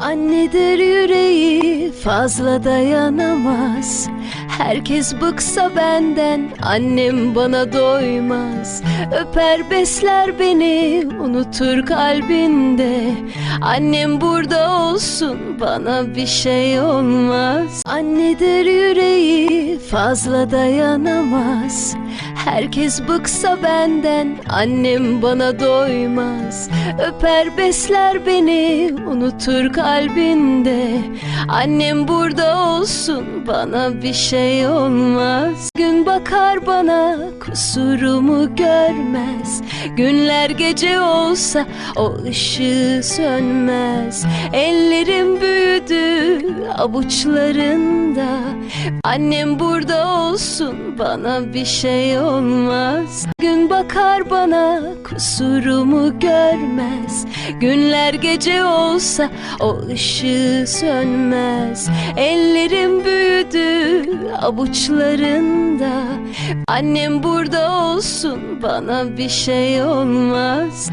Annedir yüreği fazla dayanamaz. Herkes bıksa benden annem bana doymaz. Öper besler beni unutur kalbinde. Annem burada olsun bana bir şey olmaz. Annedir yüreği fazla dayanamaz Herkes bıksa benden annem bana doymaz. Öper besler beni unutur kalbinde. Annem burada olsun bana bir şey olmaz. Gün bakar bana kusurumu görmez. Günler gece olsa o ışığı sönmez. Ellerim büyüdü avuçlarında Annem burada olsun bana bir şey olmaz. Gün bakar bana kusurumu görmez. Günler gece olsa o ışığı sönmez. Ellerim büyüdü avuçlarında Annem burada olsun bana bir şey olmaz